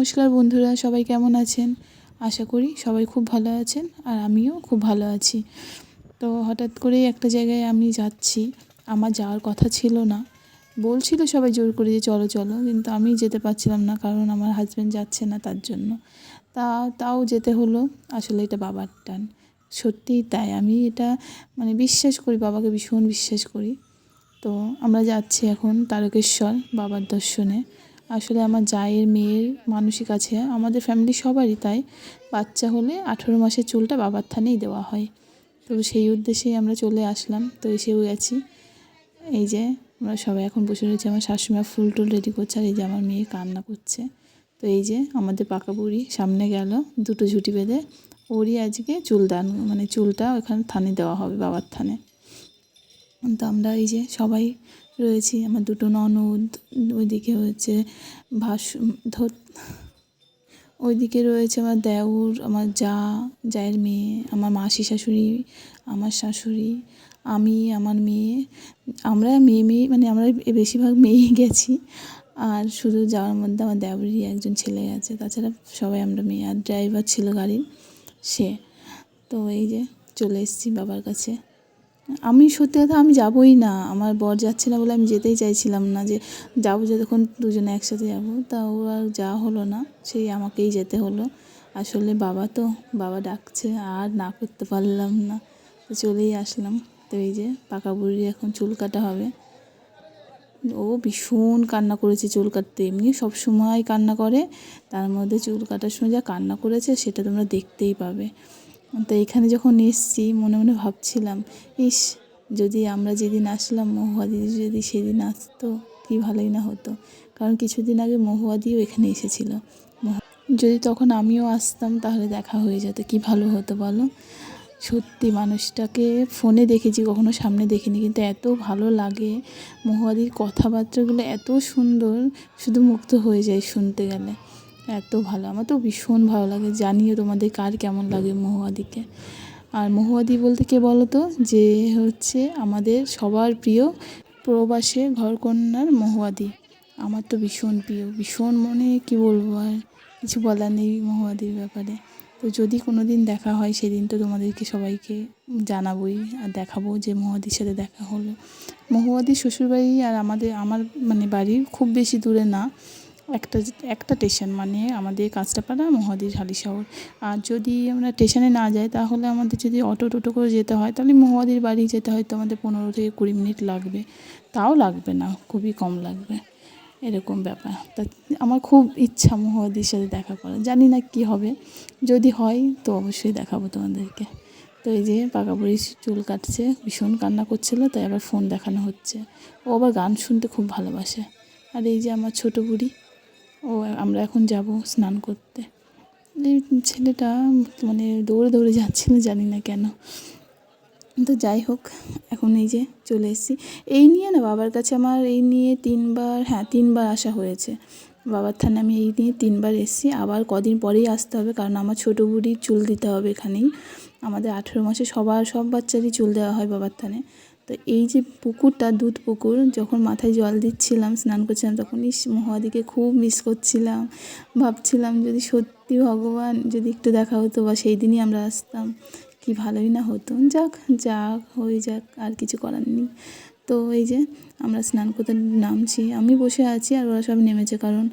নমস্কার বন্ধুরা, সবাই কেমন আছেন? আশা করি সবাই খুব ভালো আছেন আর আমিও খুব ভালো আছি। তো হঠাৎ করেই একটা জায়গায় আমি যাচ্ছি, আমার যাওয়ার কথা ছিল না। বলছিল সবাই জোর করে যে চলো চলো, কিন্তু আমি যেতে পারছিলাম না কারণ আমার হাজব্যান্ড যাচ্ছে না তার জন্য। তা, তাও যেতে হলো, আসলে এটা বাবার টান। সত্যিই তাই, আমি এটা মানে বিশ্বাস করি, বাবাকে ভীষণ বিশ্বাস করি। তো আমরা যাচ্ছি এখন তারকেশ্বর বাবার দর্শনে। আসলে আমার জায়ের মেয়ের মানসিক আছে, আমাদের ফ্যামিলি সবারই তাই। বাচ্চা হলে আঠেরো মাসের চুলটা বাবার থানেই দেওয়া হয়। তো সেই উদ্দেশ্যেই আমরা চলে আসলাম, তো এসেও গেছি। এই যে আমরা সবাই এখন বসে রয়েছি, আমার শাশুড়িমা ফুল টুল রেডি করছে আর এই যে আমার মেয়ে কান্না করছে। তো এই যে আমাদের পাকা বুড়ি সামনে গেল, দুটো ঝুঁটি বেঁধে। ওরই আজকে চুল দান মানে চুলটা ওখানে থানে দেওয়া হবে বাবার থানে। তো আমরা এই যে সবাই রয়েছি, আমার দুটো ননদ, ওইদিকে হচ্ছে ভাস, ধর, ওইদিকে রয়েছে আমার দেওর, আমার যা, জায়ের মেয়ে, আমার মাসি শাশুড়ি, আমার শাশুড়ি, আমি, আমার মেয়ে, আমরা মেয়ে মেয়ে মানে আমরা বেশিরভাগ মেয়েই গেছি। আর শুধু যাওয়ার মধ্যে আমার দেওরেরই একজন ছেলে গেছে তাছাড়া সবাই আমরা মেয়ে, আর ড্রাইভার ছিল গাড়ির, সে। তো এই যে চলে এসেছি বাবার কাছে। আমি সত্যি কথা আমি যাবই না। আমার বর যাচ্ছে না বলে আমি যেতেই চাইছিলাম না যে যাব যতক্ষণ দুজনে একসাথে যাব। তা ও আর যাওয়া হলো না, সেই আমাকেই যেতে হলো। আসলে বাবা তো, বাবা ডাকছে, আর না করতে পারলাম না। চলেই আসলাম। তো এই যে পাকা বুড়ি এখন চুল কাটা হবে। ও ভীষণ কান্না করেছে চুল কাটতে। এমনি সব সময় কান্না করে, তার মধ্যে চুল কাটার সময় যা কান্না করেছে, সেটা তোমরা দেখতেই পাবে। তো এখানে যখন এসছি, মনে মনে ভাবছিলাম, ইস, যদি আমরা যেদিন আসলাম মহুয়া দিদি, যদি সেদিন আসতো, কী ভালোই না হতো। কারণ কিছুদিন আগে মহুয়া দিও এখানে এসেছিল। যদি তখন আমিও আসতাম, তাহলে দেখা হয়ে যেত, কী ভালো হতো বলো? সত্যি মানুষটাকে ফোনে দেখেছি, কখনো সামনে দেখিনি, কিন্তু এত ভালো লাগে মহুয়াদির কথাবার্তাগুলো, এত সুন্দর, শুধু মুগ্ধ হয়ে যায় শুনতে গেলে। এত ভালো, আমার তো ভীষণ ভালো লাগে। জানিও তোমাদের কার কেমন লাগে মহুয়াদিকে। আর মহুয়াদি বলতে কে বলো তো যে হচ্ছে আমাদের সবার প্রিয় প্রবাসে ঘরকন্যার মহুয়াদি। আমার তো ভীষণ প্রিয়, ভীষণ মনে কি বলব আর কিছু বলার নেই মহুয়াদির ব্যাপারে। তো যদি কোনো দিন দেখা হয় সেদিন তো তোমাদেরকে সবাইকে জানাবোই আর দেখাবো যে মহুয়াদির সাথে দেখা হলো। মহুয়াদির শ্বশুরবাড়ি আর আমাদের, আমার মানে বাড়ি খুব বেশি দূরে না। একটা একটা স্টেশন মানে আমাদের কাঁচরাপাড়া মহাদির হালিশহর আর যদি আমরা স্টেশনে না যাই, তাহলে আমাদের যদি অটো টোটো করে যেতে হয়, তাহলে মহাদির বাড়ি যেতে হয়তো আমাদের পনেরো থেকে কুড়ি মিনিট লাগবে। তাও লাগবে না, খুবই কম লাগবে। এরকম ব্যাপার। তা আমার খুব ইচ্ছা মহাদির সাথে দেখা করা জানি না কি হবে। যদি হয়, তো অবশ্যই দেখাবো তোমাদেরকে। তো এই যে পাকা বুড়ি চুল কাটছে, ভীষণ কান্না করছিল, তাই আবার ফোন দেখানো হচ্ছে। ও আবার গান শুনতে খুব ভালোবাসে। আর এই যে আমার ছোটো বুড়ি ও, আমরা এখন যাব স্নান করতে। ছেলেটা মানে দৌড়ে দৌড়ে যাচ্ছিল জানি না কেন। তো যাই হোক, এখন এই যে চলে এসেছি। এই নিয়ে না বাবার কাছে আমার এই নিয়ে তিনবার হ্যাঁ তিনবার আসা হয়েছে। বাবার থানে আমি এই নিয়ে তিনবার এসেছি। আবার কদিন পরেই আসতে হবে, কারণ আমার ছোটো বুড়ির চুল দিতে হবে এখানেই। আমাদের আঠেরো মাসে সবার, সব বাচ্চারই চুল দেওয়া হয় বাবার থানে। তো এই যে পুকুরটা, দুধ পুকুর, যখন মাথায় জল দিচ্ছিলাম, স্নান করছিলাম তখন ইস মহাদিকে খুব মিস করছিলাম। ভাবছিলাম যদি সত্যি ভগবান যদি একটু দেখা হতো বা সেই দিনই আমরা আসতাম, কি ভালোই না হতো। যাক যাক হয়ে যাক, আর কিছু করার নেই। তো এই যে আমরা স্নান করতে নামছি। আমি বসে আছি আর ওরা সব নেমেছে, কারণ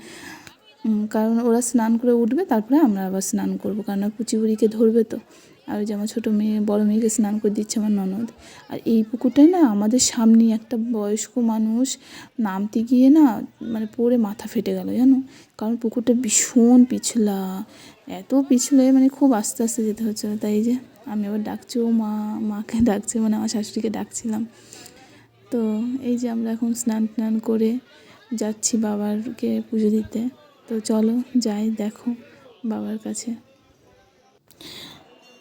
কারণ ওরা স্নান করে উঠবে, তারপরে আমরা আবার স্নান করব। কারণ কুচিবুড়িকে ধরবে তো। আর যে আমার ছোটো মেয়ে, বড়ো মেয়েকে স্নান করে দিচ্ছে আমার ননদ। আর এই পুকুরটায় না আমাদের সামনে একটা বয়স্ক মানুষ নামতে গিয়ে না মানে পড়ে মাথা ফেটে গেল, জানো? কারণ পুকুরটা ভীষণ পিছলা। এত পিছলে মানে খুব আস্তে আস্তে যেতে হচ্ছিল তাই যে আমি আবার ডাকছি, ও মা, মাকে ডাকছে। মানে আমার শাশুড়িকে ডাকছিলাম। তো এই যে আমরা এখন স্নান টান করে যাচ্ছি বাবারকে পুজো দিতে। তো চলো যাই, দেখো বাবার কাছে।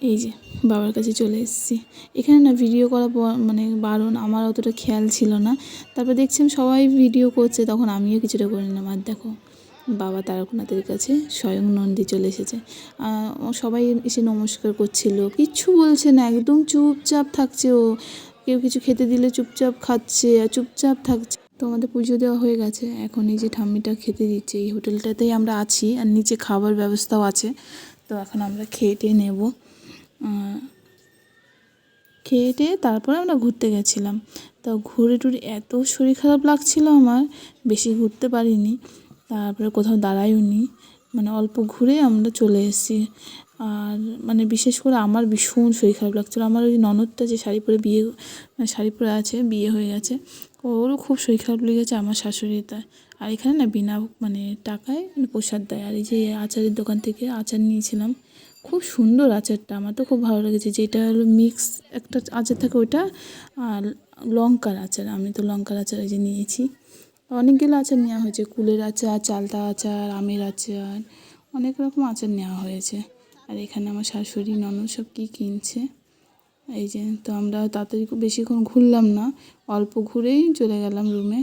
এই যে, বাবার কাছে চলে এসেছি। এখানে না ভিডিও করা মানে বারণ, আমার অতটা খেয়াল ছিল না। তারপর দেখছিলাম সবাই ভিডিও করছে, তখন আমিও কিছুটা করে নিলাম। আর দেখো, বাবা তারকনাথের কাছে স্বয়ং নন্দী চলে এসেছে। সবাই এসে নমস্কার করছিল। কিচ্ছু বলছে না, একদম চুপচাপ থাকছে ও। কেউ কিছু খেতে দিলে চুপচাপ খাচ্ছে, আর চুপচাপ থাকছে। তো আমাদের পুজো দেওয়া হয়ে গেছে। এখন এই যে ঠাম্মিটা খেতে দিচ্ছে, এই হোটেলটাতেই আমরা আছি আর নিচে খাবার ব্যবস্থাও আছে। তো এখন আমরা খেয়ে নেব। খেয়ে টেয়ে তারপরে আমরা ঘুরতে গেছিলাম। তো ঘুরে টুরে এত শরীর খারাপ লাগছিল আমার, বেশি ঘুরতে পারিনি। তারপরে কোথাও দাঁড়াইও নি মানে অল্প ঘুরে আমরা চলে এসেছি। আর মানে বিশেষ করে আমার ভীষণ শরীর খারাপ লাগছিল। আমার ওই ননদটা যে শাড়ি পরে বিয়ে মানে শাড়ি পরে আছে, বিয়ে হয়ে গেছে ওরও খুব শরীর খারাপ লেগেছে আমার শাশুড়ি তাই আর এখানে না বিনা মানে টাকায় মানে প্রসাদ দেয়। আর এই যে আচারের দোকান থেকে আচার নিয়েছিলাম, খুব সুন্দর আচারটা। আমার তো খুব ভালো লেগেছে। যেটা হলো মিক্স একটা আচার থাকে ওইটা, আর লঙ্কার আচার। আমি তো লঙ্কার আচার এই যে নিয়েছি। অনেকগুলো আচার নেওয়া হয়েছে। কুলের আচার, চালতা আচার, আমের আচার, অনেক রকম আচার নেওয়া হয়েছে। আর এখানে আমার শাশুড়ি, ননদ সব কী কিনছে? এই যে তো আমরা তাড়াতাড়ি বেশিক্ষণ ঘুরলাম না অল্প ঘুরেই চলে গেলাম রুমে